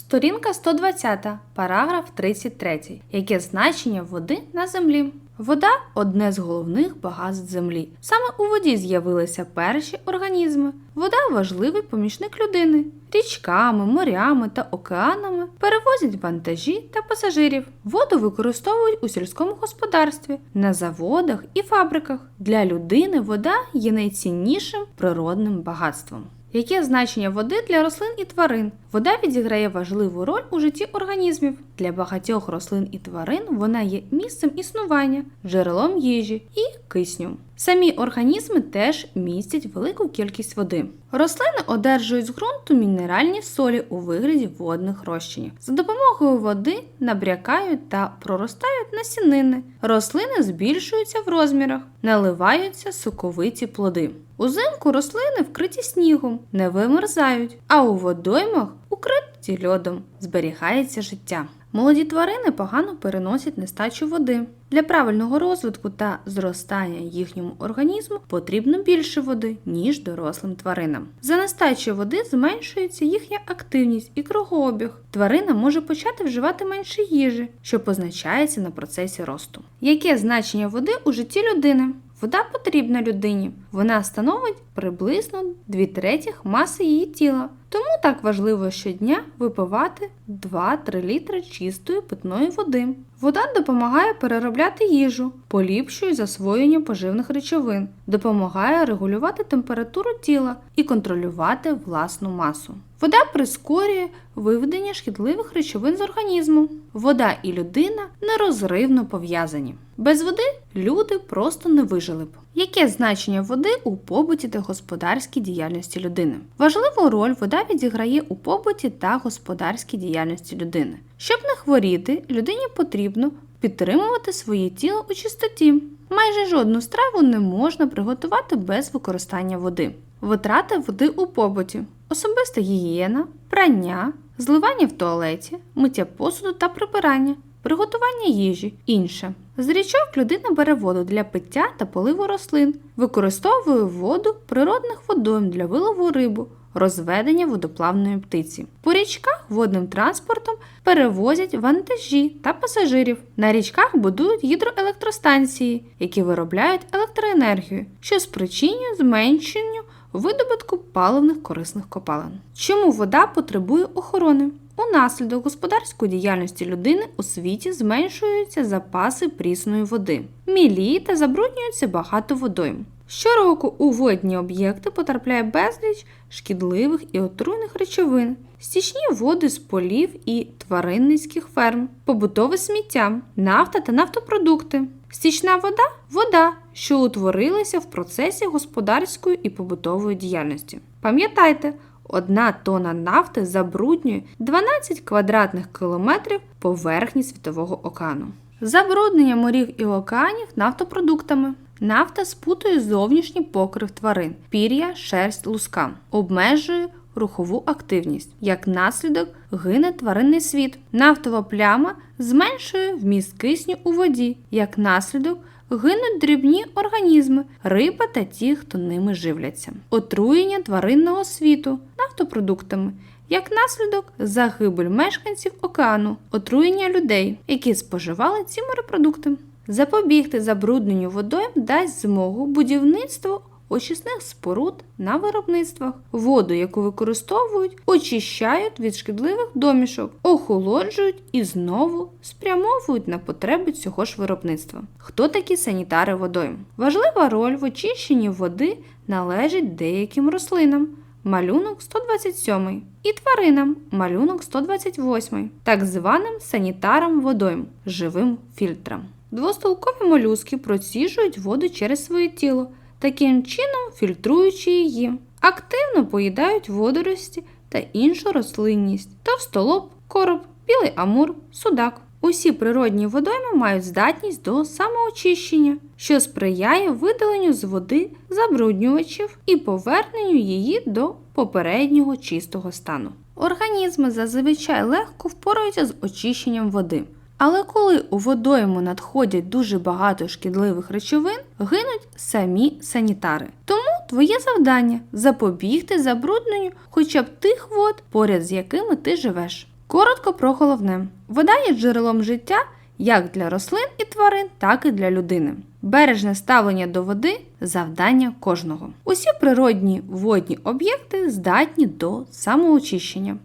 Сторінка 120, параграф 33. Яке значення води на землі? Вода одне з головних багатств землі. Саме у воді з'явилися перші організми. Вода важливий помічник людини. Річками, морями та океанами перевозять вантажі та пасажирів. Воду використовують у сільському господарстві, на заводах і фабриках. Для людини вода є найціннішим природним багатством. Яке значення води для рослин і тварин? Вода відіграє важливу роль у житті організмів. Для багатьох рослин і тварин вона є місцем існування, джерелом їжі і кисню. Самі організми теж містять велику кількість води. Рослини одержують з ґрунту мінеральні солі у вигляді водних розчинів. За допомогою води набрякають та проростають насінини. Рослини збільшуються в розмірах, наливаються соковиті плоди. Узимку рослини вкриті снігом, не вимерзають, а у водоймах укриті льодом зберігається життя. Молоді тварини погано переносять нестачу води. Для правильного розвитку та зростання їхньому організму потрібно більше води, ніж дорослим тваринам. За нестачу води зменшується їхня активність і кругообіг. Тварина може почати вживати менше їжі, що позначається на процесі росту. Яке значення води у житті людини? Вода потрібна людині. Вона становить приблизно 2 третіх маси її тіла. Тому так важливо щодня випивати 2-3 літри чистої питної води. Вода допомагає переробляти їжу, поліпшує засвоєння поживних речовин, допомагає регулювати температуру тіла і контролювати власну масу. Вода прискорює виведення шкідливих речовин з організму. Вода і людина нерозривно пов'язані. Без води люди просто не вижили б. Яке значення води у побуті та господарській діяльності людини? Важливу роль вода відіграє у побуті та господарській діяльності людини. Щоб не хворіти, людині потрібно підтримувати своє тіло у чистоті. Майже жодну страву не можна приготувати без використання води. Витрати води у побуті, особиста гігієна, прання, зливання в туалеті, миття посуду та прибирання, приготування їжі, інше. З річок людина бере воду для пиття та поливу рослин, використовує воду природних водойм для вилову рибу, розведення водоплавної птиці. По річках водним транспортом перевозять вантажі та пасажирів. На річках будують гідроелектростанції, які виробляють електроенергію, що спричинює зменшенню видобутку паливних корисних копалин. Чому вода потребує охорони? Унаслідок господарської діяльності людини у світі зменшуються запаси прісної води, міліє та забруднюється багато водойм. Щороку у водні об'єкти потрапляє безліч шкідливих і отруйних речовин, стічні води з полів і тваринницьких ферм, побутове сміття, нафта та нафтопродукти. Стічна вода вода, що утворилася в процесі господарської і побутової діяльності. Пам'ятайте, одна тонна нафти забруднює 12 квадратних кілометрів поверхні Світового океану. Забруднення морів і океанів нафтопродуктами. Нафта спутує зовнішній покрив тварин, пір'я, шерсть, луска, обмежує рухову активність. Як наслідок гине тваринний світ. Нафтова пляма зменшує вміст кисню у воді. Як наслідок гинуть дрібні організми, риба та ті, хто ними живляться. Отруєння тваринного світу нафтопродуктами. Як наслідок загибель мешканців океану, отруєння людей, які споживали ці морепродукти. Запобігти забрудненню водойм дасть змогу будівництву очисних споруд на виробництвах. Воду, яку використовують, очищають від шкідливих домішок, охолоджують і знову спрямовують на потреби цього ж виробництва. Хто такі санітари водойм? Важлива роль в очищенні води належить деяким рослинам. Малюнок 127 і тваринам малюнок 128, так званим санітарам водойм, живим фільтрам. Двостолкові молюски проціжують воду через своє тіло, таким чином фільтруючи її. Активно поїдають водорості та іншу рослинність, товстолоб, короб, білий амур, судак. Усі природні водойми мають здатність до самоочищення, що сприяє видаленню з води забруднювачів і поверненню її до попереднього чистого стану. Організми зазвичай легко впораються з очищенням води. Але коли у водойму надходять дуже багато шкідливих речовин, гинуть самі санітари. Тому твоє завдання запобігти забрудненню хоча б тих вод, поряд з якими ти живеш. Коротко про головне: вода є джерелом життя як для рослин і тварин, так і для людини. Бережне ставлення до води завдання кожного. Усі природні водні об'єкти здатні до самоочищення.